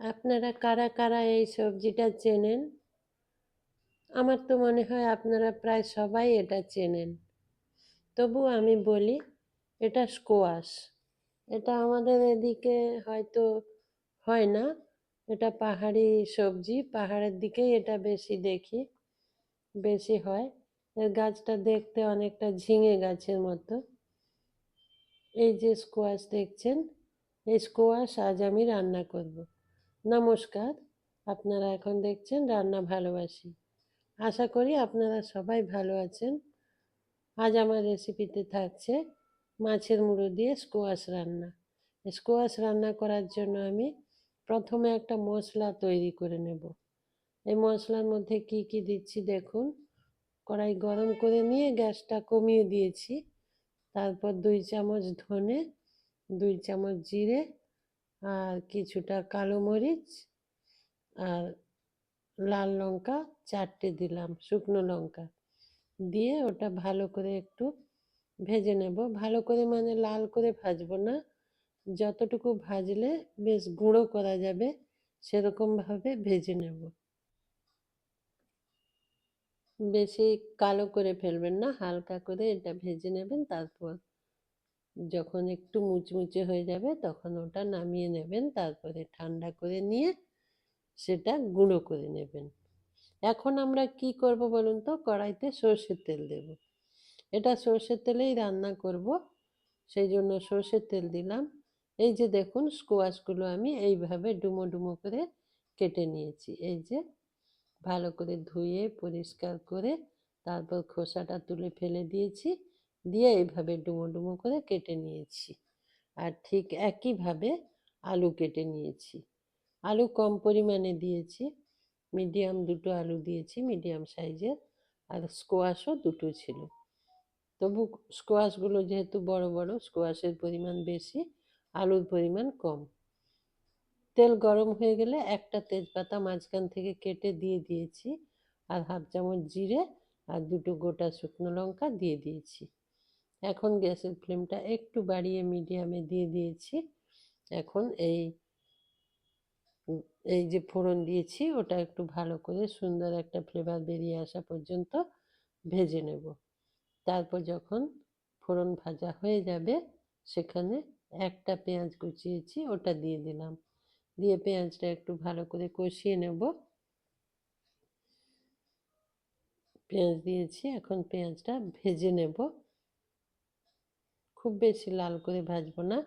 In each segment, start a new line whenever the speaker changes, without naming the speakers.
আপনারা কারা কারা এই সবজিটা চেনেন? আমার তো মনে হয় আপনারা প্রায় সবাই এটা চেনেন। তবু আমি বলি, এটা স্কোয়াশ। এটা আমাদের এদিকে হয়তো হয় না। এটা পাহাড়ি সবজি, পাহাড়ের দিকেই এটা বেশি দেখি, বেশি হয়। এর গাছটা দেখতে অনেকটা ঝিঙে গাছের মতো। এই যে স্কোয়াশ দেখছেন, এই স্কোয়াশ আজ আমি রান্না করব। নমস্কার, আপনারা এখন দেখছেন রান্না ভালোবাসি। আশা করি আপনারা সবাই ভালো আছেন। আজ আমার রেসিপিতে থাকছে মাছের মুড়ো দিয়ে স্কোয়াশ রান্না। স্কোয়াশ রান্না করার জন্য আমি প্রথমে একটা মশলা তৈরি করে নেব। এই মশলার মধ্যে কি কি দিচ্ছি দেখুন। কড়াই গরম করে নিয়ে গ্যাসটা কমিয়ে দিয়েছি। তারপর দুই চামচ ধনে, দুই চামচ জিরে আর কিছুটা কালো মরিচ আর লাল লঙ্কা চারটে দিলাম, শুকনো লঙ্কা। দিয়ে ওটা ভালো করে একটু ভেজে নেব। ভালো করে মানে লাল করে ভাজবো না। যতটুকু ভাজলে বেশ গুঁড়ো করা যাবে, সেরকমভাবে ভেজে নেব। বেশি কালো করে ফেলবেন না, হালকা করে এটা ভেজে নেবেন, তারপর যখন একটু মুচমুচে হয়ে যাবে তখন ওটা নামিয়ে নেবেন, তারপরে ঠান্ডা করে নিয়ে সেটা গুঁড়ো করে নেবেন। এখন আমরা কি করব বলুন তো? কড়াইতে সর্ষের তেল দেব। এটা সর্ষের তেলেই রান্না করব, সেই জন্য সর্ষের তেল দিলাম। এই যে দেখুন, স্কোয়াশগুলো আমি এইভাবে ডুমো ডুমো করে কেটে নিয়েছি। এই যে ভালো করে ধুয়ে, পরিষ্কার করে তারপর খোসাটা তুলে ফেলে দিয়েছি। দিয়ে এইভাবে ডুমো ডুমো করে কেটে নিয়েছি। আর ঠিক একইভাবে আলু কেটে নিয়েছি। আলু কম পরিমাণে দিয়েছি। মিডিয়াম দুটো আলু দিয়েছি, মিডিয়াম সাইজের। আর স্কোয়াশও দুটো ছিল। তবু স্কোয়াশগুলো যেহেতু বড় বড়, স্কোয়াশের পরিমাণ বেশি, আলুর পরিমাণ কম। তেল গরম হয়ে গেলে একটা তেজপাতা মাঝখান থেকে কেটে দিয়ে দিয়েছি। আর হাফ চামচ জিরে আর দুটো গোটা শুকনো লঙ্কা দিয়ে দিয়েছি। এখন গ্যাসের ফ্লেমটা একটু বাড়িয়ে মিডিয়ামে দিয়ে দিয়েছি। এখন এই এই যে ফোড়ন দিয়েছি, ওটা একটু ভালো করে সুন্দর একটা ফ্লেভার বেরিয়ে আসা পর্যন্ত ভেজে নেব। তারপর যখন ফোড়ন ভাজা হয়ে যাবে, সেখানে একটা পেঁয়াজ কুচিয়েছি, ওটা দিয়ে দিলাম। দিয়ে পেঁয়াজটা একটু ভালো করে কষিয়ে নেব। পেঁয়াজ দিয়েছি, এখন পেঁয়াজটা ভেজে নেব। খুব বেশি লাল করে ভাজবো না,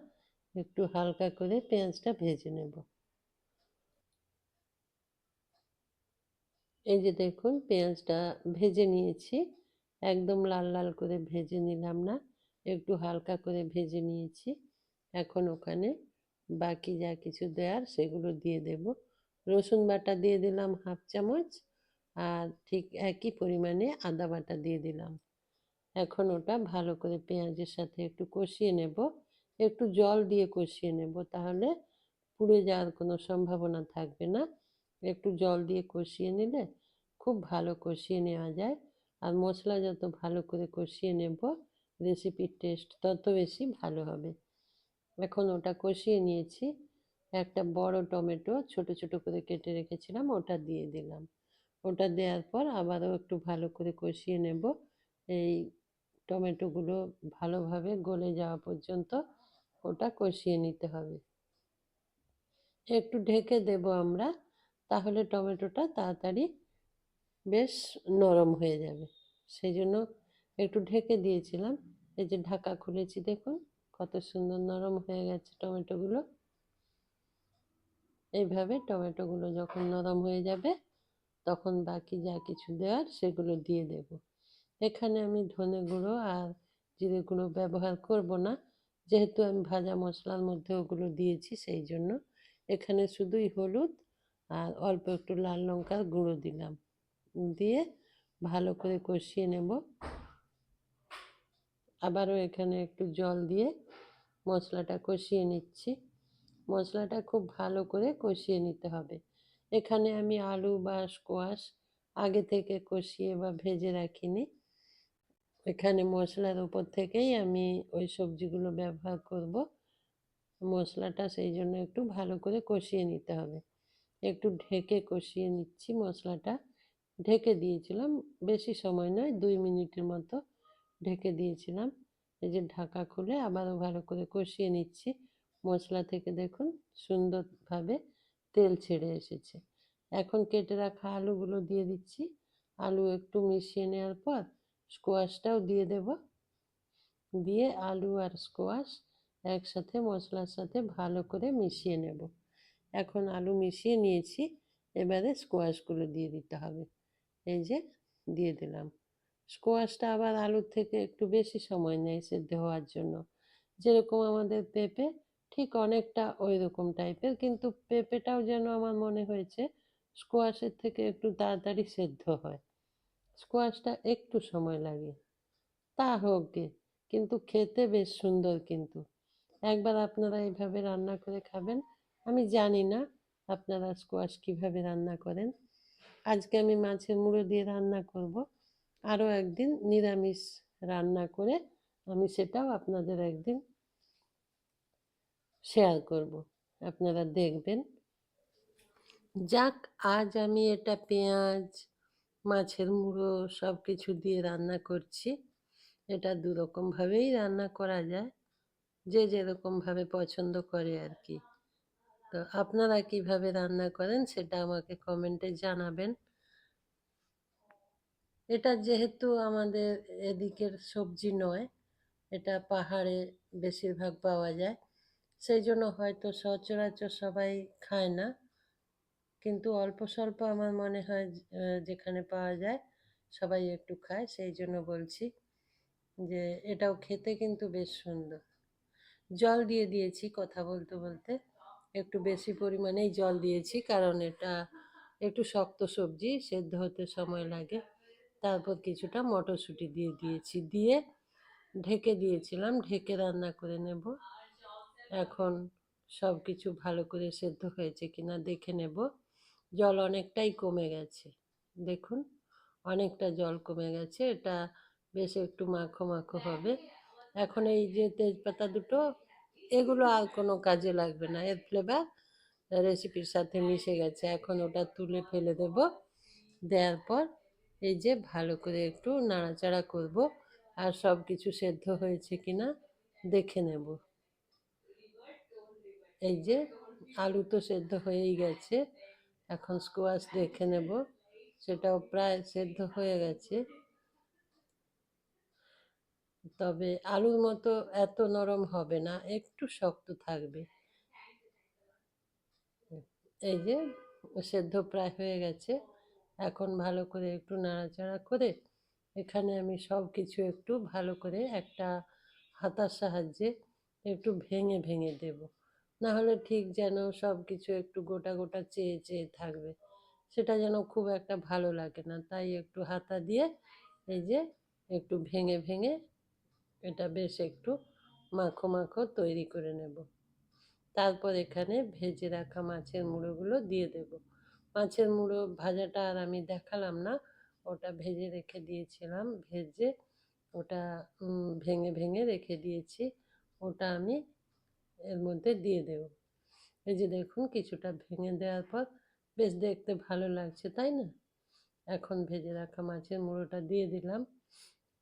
একটু হালকা করে পেঁয়াজটা ভেজে নেব। এই যে দেখুন, পেঁয়াজটা ভেজে নিয়েছি, একদম লাল লাল করে ভেজে নিলাম না, একটু হালকা করে ভেজে নিয়েছি। এখন ওখানে বাকি যা কিছু দেওয়ার সেগুলো দিয়ে দেব। রসুন বাটা দিয়ে দিলাম হাফ চামচ, আর ঠিক একই পরিমাণে আদা বাটা দিয়ে দিলাম। এখন ওটা ভালো করে পেঁয়াজের সাথে একটু কষিয়ে নেব। একটু জল দিয়ে কষিয়ে নেব তাহলে পুড়ে যাওয়ার কোনো সম্ভাবনা থাকবে না। একটু জল দিয়ে কষিয়ে নিলে খুব ভালো কষিয়ে নেওয়া যায়। আর মশলা যত ভালো করে কষিয়ে নেব রেসিপির টেস্ট তত বেশি ভালো হবে। এখন ওটা কষিয়ে নিয়েছি। একটা বড় টমেটো ছোট ছোট করে কেটে রেখেছিলাম, ওটা দিয়ে দিলাম। ওটা দেওয়ার পর আবারও একটু ভালো করে কষিয়ে নেব। এই টমেটোগুলো ভালোভাবে গলে যাওয়া পর্যন্ত ওটা কষিয়ে নিতে হবে। একটু ঢেকে দেব আমরা, তাহলে টমেটোটা তাড়াতাড়ি বেশ নরম হয়ে যাবে। সেই জন্য একটু ঢেকে দিয়েছিলাম। এই যে ঢাকা খুলেছি দেখুন, কত সুন্দর নরম হয়ে গেছে টমেটোগুলো। এইভাবে টমেটোগুলো যখন নরম হয়ে যাবে, তখন বাকি যা কিছু দেওয়ার সেগুলো দিয়ে দেব। এখানে আমি ধনে গুঁড়ো আর জিরে গুঁড়ো ব্যবহার করব না। যেহেতু আমি ভাজা মশলার মধ্যে ওগুলো দিয়েছি সেই জন্য। এখানে শুধুই হলুদ আর অল্প একটু লাল লঙ্কার গুঁড়ো দিলাম। দিয়ে ভালো করে কষিয়ে নেব। আবারও এখানে একটু জল দিয়ে মশলাটা কষিয়ে নিচ্ছি। মশলাটা খুব ভালো করে কষিয়ে নিতে হবে। এখানে আমি আলু বা স্কোয়াশ আগে থেকে কষিয়ে বা ভেজে রাখিনি। এখানে মশলার উপর থেকেই আমি ওই সবজিগুলো ব্যবহার করব। মশলাটা সেই জন্য একটু ভালো করে কষিয়ে নিতে হবে। একটু ঢেকে কষিয়ে নিচ্ছি মশলাটা। ঢেকে দিয়েছিলাম, বেশি সময় নয়, দুই মিনিটের মতো ঢেকে দিয়েছিলাম। এই যে ঢাকা খুলে আবারও ভালো করে কষিয়ে নিচ্ছি। মশলা থেকে দেখুন সুন্দরভাবে তেল ছেড়ে এসেছে। এখন কেটে রাখা আলুগুলো দিয়ে দিচ্ছি। আলু একটু মিশিয়ে নেওয়ার পর স্কোয়াশটাও দিয়ে দেব। দিয়ে আলু আর স্কোয়াশ একসাথে মশলার সাথে ভালো করে মিশিয়ে নেব। এখন আলু মিশিয়ে নিয়েছি, এবারে স্কোয়াশগুলো দিয়ে দিতে হবে। এই যে, দিয়ে দিলাম। স্কোয়াশটা আবার আলুর থেকে একটু বেশি সময় নেয় সেদ্ধ হওয়ার জন্য। যেরকম আমাদের পেঁপে, ঠিক অনেকটা ওই রকম টাইপের, কিন্তু পেঁপেটাও যেন আমার মনে হয়েছে স্কোয়াশের থেকে একটু তাড়াতাড়ি সেদ্ধ হয়। স্কোয়াশটা একটু সময় লাগে। তা হোক গে, কিন্তু খেতে বেশ সুন্দর কিন্তু। একবার আপনারা এইভাবে রান্না করে খাবেন, আমি জানি না আপনারা স্কোয়াশ কীভাবে রান্না করেন। আজকে আমি মাছের মুড়ো দিয়ে রান্না করব। আরও একদিন নিরামিষ রান্না করে আমি সেটাও আপনাদের একদিন শেয়ার করব। আপনারা দেখবেন। যাক, আজ আমি এটা পেঁয়াজ মাছের মুড়ো সব কিছু দিয়ে রান্না করছি। এটা দু রকমভাবেই রান্না করা যায়, যে যেরকমভাবে পছন্দ করে আর কি তো আপনারা কীভাবে রান্না করেন সেটা আমাকে কমেন্টে জানাবেন। এটা যেহেতু আমাদের এদিকের সবজি নয়, এটা পাহাড়ে বেশিরভাগ পাওয়া যায় সেই জন্য হয়তো সচরাচর সবাই খায় না। কিন্তু অল্প স্বল্প আমার মনে হয় যেখানে পাওয়া যায় সবাই একটু খায়। সেই জন্য বলছি যে, এটাও খেতে কিন্তু বেশ সুন্দর। জল দিয়ে দিয়েছি কথা বলতে বলতে। একটু বেশি পরিমাণেই জল দিয়েছি কারণ এটা একটু শক্ত সবজি, সেদ্ধ হতে সময় লাগে। তারপর কিছুটা মটরশুঁটি দিয়ে দিয়েছি। দিয়ে ঢেকে দিয়েছিলাম। ঢেকে রান্না করে নেব। এখন সব কিছু ভালো করে সেদ্ধ হয়েছে কিনা দেখে নেব। জল অনেকটাই কমে গেছে। দেখুন, অনেকটা জল কমে গেছে। এটা বেশ একটু মাখো মাখো হবে। এখন এই যে তেজপাতা দুটো, এগুলো আর কোনো কাজে লাগবে না। এর ফ্লেভার রেসিপির সাথে মিশে গেছে। এখন ওটা তুলে ফেলে দেব। দেওয়ার পর এই যে ভালো করে একটু নাড়াচাড়া করব। আর সব কিছু সেদ্ধ হয়েছে কি না দেখে নেব। এই যে আলু তো সেদ্ধ হয়েই গেছে। এখন স্কোয়াশ দেখে নেব। সেটাও প্রায় সেদ্ধ হয়ে গেছে। তবে আলুর মতো এত নরম হবে না, একটু শক্ত থাকবে। এই যে, সেদ্ধ প্রায় হয়ে গেছে। এখন ভালো করে একটু নাড়াচাড়া করে এখানে আমি সব কিছু একটু ভালো করে একটা হাতার সাহায্যে একটু ভেঙে ভেঙে দেব। না হলে ঠিক যেন সব কিছু একটু গোটা গোটা চেয়ে চেয়ে থাকবে। সেটা যেন খুব একটা ভালো লাগে না। তাই একটু হাতা দিয়ে এই যে একটু ভেঙে ভেঙে এটা বেশ একটু মাখো মাখো তৈরি করে নেব। তারপর এখানে ভেজে রাখা মাছের মুড়োগুলো দিয়ে দেব। মাছের মুড়ো ভাজাটা আর আমি দেখালাম না। ওটা ভেজে রেখে দিয়েছিলাম। ভেজে ওটা ভেঙে ভেঙে রেখে দিয়েছি। ওটা আমি এর মধ্যে দিয়ে দেব। এই যে দেখুন কিছুটা ভেঙে দেওয়ার পর বেশ দেখতে ভালো লাগছে, তাই না? এখন ভেজে রাখা মাছের মুড়োটা দিয়ে দিলাম।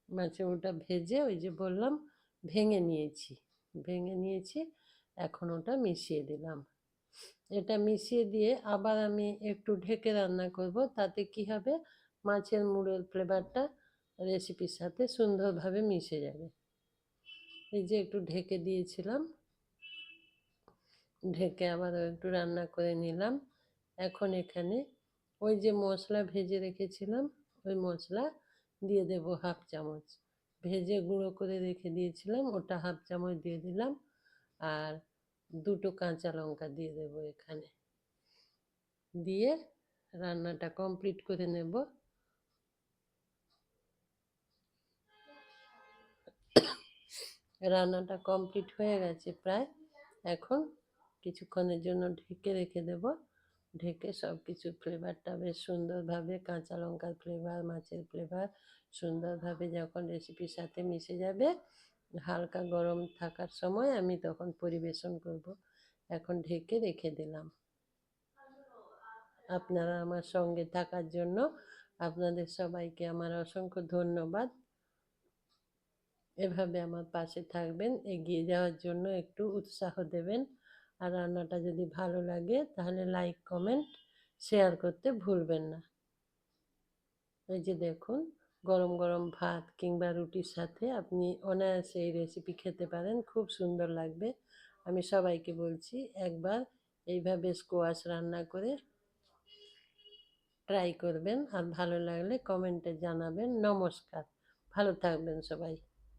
মাছের মুড়োটা ভেজে ওই যে বললাম ভেঙে নিয়েছি। ভেঙে নিয়েছি, এখন ওটা মিশিয়ে দিলাম। এটা মিশিয়ে দিয়ে আবার আমি একটু ঢেকে রান্না করব, তাতে কি হবে? মাছের মুড়োর ফ্লেভারটা রেসিপির সাথে সুন্দরভাবে মিশে যাবে। এই যে একটু ঢেকে দিয়েছিলাম। ঢেকে আবার একটু রান্না করে নিলাম। এখন এখানে ওই যে মশলা ভেজে রেখেছিলাম, ওই মশলা দিয়ে দেব হাফ চামচ। ভেজে গুঁড়ো করে রেখে দিয়েছিলাম, ওটা হাফ চামচ দিয়ে দিলাম আর দুটো কাঁচা লঙ্কা দিয়ে দেবো এখানে। দিয়ে রান্নাটা কমপ্লিট করে নেব। রান্নাটা কমপ্লিট হয়ে গেছে প্রায়। এখন কিছুক্ষণের জন্য ঢেকে রেখে দেব। ঢেকে সব কিছু ফ্লেভারটা বেশ সুন্দরভাবে কাঁচা লঙ্কার ফ্লেভার মাছের ফ্লেভার সুন্দরভাবে যখন রেসিপির সাথে মিশে যাবে, হালকা গরম থাকার সময় আমি তখন পরিবেশন করব। এখন ঢেকে রেখে দিলাম। আপনারা আমার সঙ্গে থাকার জন্য আপনাদের সবাইকে আমার অসংখ্য ধন্যবাদ। এভাবে আমার পাশে থাকবেন, এগিয়ে যাওয়ার জন্য একটু উৎসাহ দেবেন। আর রান্নাটা যদি ভালো লাগে, তাহলে লাইক কমেন্ট শেয়ার করতে ভুলবেন না। এই যে দেখুন, গরম গরম ভাত কিংবা রুটির সাথে আপনি অনায়াসে এই রেসিপি খেতে পারেন, খুব সুন্দর লাগবে। আমি সবাইকে বলছি, একবার এইভাবে স্কোয়াশ রান্না করে ট্রাই করবেন, আর ভালো লাগলে কমেন্টে জানাবেন। নমস্কার, ভালো থাকবেন সবাই।